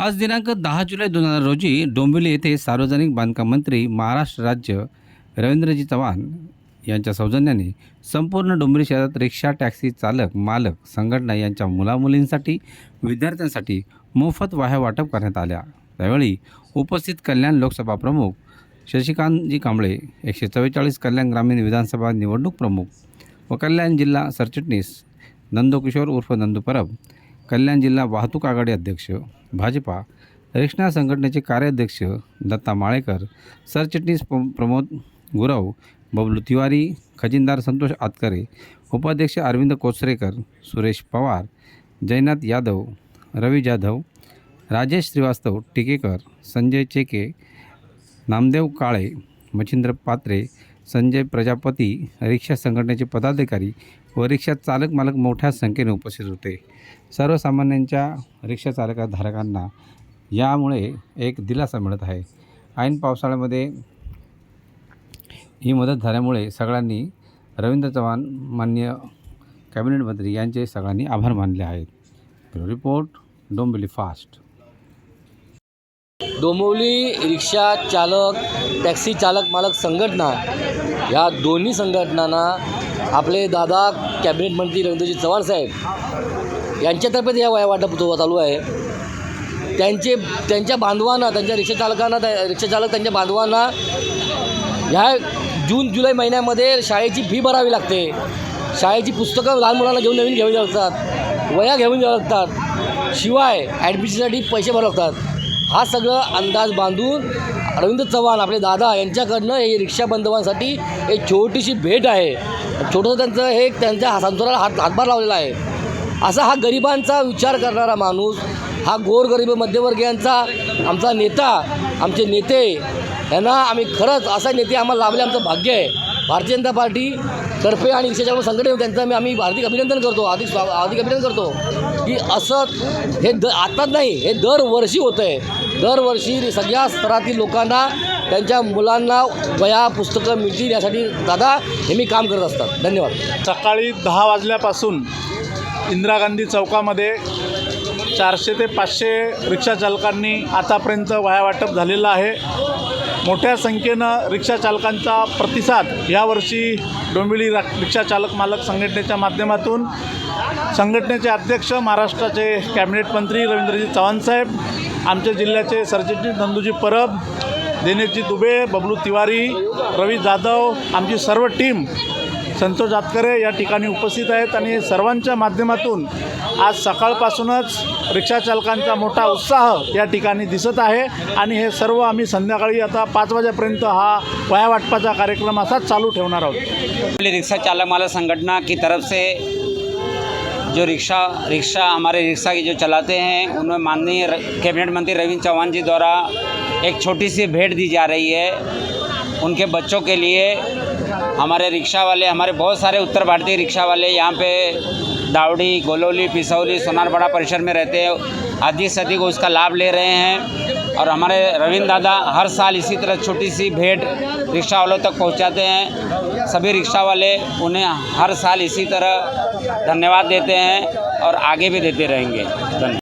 आज दिनांक दहा जुलै दोन हजार रोजी डोंबिवली येथे सार्वजनिक बांधकाम मंत्री महाराष्ट्र राज्य रवींद्रजी चव्हाण यांच्या सौजन्याने संपूर्ण डोंबिवली शहरात रिक्षा टॅक्सी चालक मालक संघटना यांच्या मुलामुलींसाठी विद्यार्थ्यांसाठी मोफत वाह्या वाटप करण्यात आल्या. त्यावेळी उपस्थित कल्याण लोकसभा प्रमुख शशिकांतजी कांबळे एकशे चव्वेचाळीस कल्याण ग्रामीण विधानसभा निवडणूक प्रमुख व कल्याण जिल्हा सरचिटणीस नंदकिशोर उर्फ नंदू परब कल्याण जिल्हा वाहतूक आघाडी अध्यक्ष भाजपा रिक्षा संघटनेचे कार्याध्यक्ष दत्ता माळेकर सरचिटणीस प्रमोद गुरव बबलू तिवारी खजिनदार संतोष आतकरे उपाध्यक्ष अरविंद कोचरेकर सुरेश पवार जयनाथ यादव रवी जाधव राजेश श्रीवास्तव टिकेकर संजय चेके नामदेव काळे मच्छिंद्र पात्रे संजय प्रजापती रिक्षा संघटनेचे पदाधिकारी व रिक्षा चालक मालक मोठ्या संख्येने उपस्थित होते. सर्वसामान्यांच्या रिक्षा चालका धारकांना यामुळे एक दिलासा मिळत आहे. ऐन पावसाळ्यामध्ये ही मदत झाल्यामुळे सगळ्यांनी रवींद्र चव्हाण माननीय कॅबिनेट मंत्री यांचे सगळ्यांनी आभार मानले आहेत. Report Dombivli fast. डोंबिवली रिक्षा चालक टॅक्सी चालक मालक संघटना ह्या दोन्ही संघटनांना आपले दादा कॅबिनेट मंत्री रवींद्रजी चव्हाण साहेब यांच्यातर्फे या वया वाटप चालू आहे. त्यांचे त्यांच्या बांधवांना त्यांच्या रिक्षाचालकांना त्या रिक्षाचालक त्यांच्या बांधवांना ह्या जून जुलै महिन्यामध्ये शाळेची फी भरावी लागते. शाळेची पुस्तकं लहान मुलांना घेऊन नवीन घ्यावी लागतात वया घेऊन घ्याव्या लागतात शिवाय ॲडमिशनसाठी पैसे भरावे लागतात. हा सगळं अंदाज बांधून अरविंद चव्हाण आपले दादा यांच्याकडनं हे रिक्षा बांधवांसाठी एक छोटीशी भेट आहे. छोटंसं त्यांचं हे त्यांच्या संसाराला हात हातभार लावलेला आहे. असा हा गरिबांचा विचार करणारा माणूस हा गोरगरीब मध्यवर्गीयांचा आमचा नेता आमचे नेते यांना आम्ही खरंच असा नेते आम्हाला लाभले आमचं भाग्य आहे. भारतीय जनता पार्टी तर्फे आणि रिक्षाच्या संघटने त्यांचं आम्ही आम्ही हार्दिक अभिनंदन करतो हार्दिक स्वा हार्दिक अभिनंदन करतो की असं हे द आताच नाही हे दरवर्षी होतं आहे दरवर्षी सगळ्या स्तरातील लोकांना त्यांच्या मुलांना वया पुस्तकं मिळतील यासाठी दादा नेहमी काम करत असतात. धन्यवाद. सकाळी दहा वाजल्यापासून इंदिरा गांधी चौकामध्ये चारशे ते पाचशे रिक्षाचालकांनी आतापर्यंत वायावाटप झालेलं आहे. मोठ्या संख्येनं रिक्षाचालकांचा प्रतिसाद यावर्षी डोंबिवली रा मालक संघटनेच्या माध्यमातून. संघटनेचे अध्यक्ष महाराष्ट्राचे कॅबिनेट मंत्री रवींद्रजी चव्हाणसाहेब आमच्या जिल्ह्याचे सरचिटणीस नंदूजी परब दिनेशजी दुबे बबलू तिवारी रवी जाधव आमची सर्व टीम संतोष जातकरे या ठिकाणी उपस्थित आहेत आणि सर्वांच्या माध्यमातून आज सकाळपासूनच रिक्षाचालकांचा मोठा उत्साह या ठिकाणी दिसत आहे आणि हे सर्व आम्ही संध्याकाळी आता पाच वाजेपर्यंत हा वया वाटपाचा कार्यक्रम असाच चालू ठेवणार आहोत. डोंबिवली चालक मालक संघटना की तरफ से जो रिक्शा रिक्शा, हमारे रिक्शा की जो चलाते हैं, उनमें माननीय कैबिनेट मंत्री रविंद्र चौहान जी द्वारा एक छोटी सी भेंट दी जा रही है। उनके बच्चों के लिए हमारे रिक्शा वाले हमारे बहुत सारे उत्तर भारतीय रिक्शा वाले यहाँ पे दावड़ी गोलौली, पिसौली सोनारपाड़ा परिसर में रहते हैं। अधिक से अधिक उसका लाभ ले रहे हैं और हमारे रविंद्र दादा हर साल इसी तरह छोटी सी भेंट रिक्शा वालों तक पहुंचाते हैं। सभी रिक्शा वाले उन्हें हर साल इसी तरह धन्यवाद देते हैं और आगे भी देते रहेंगे।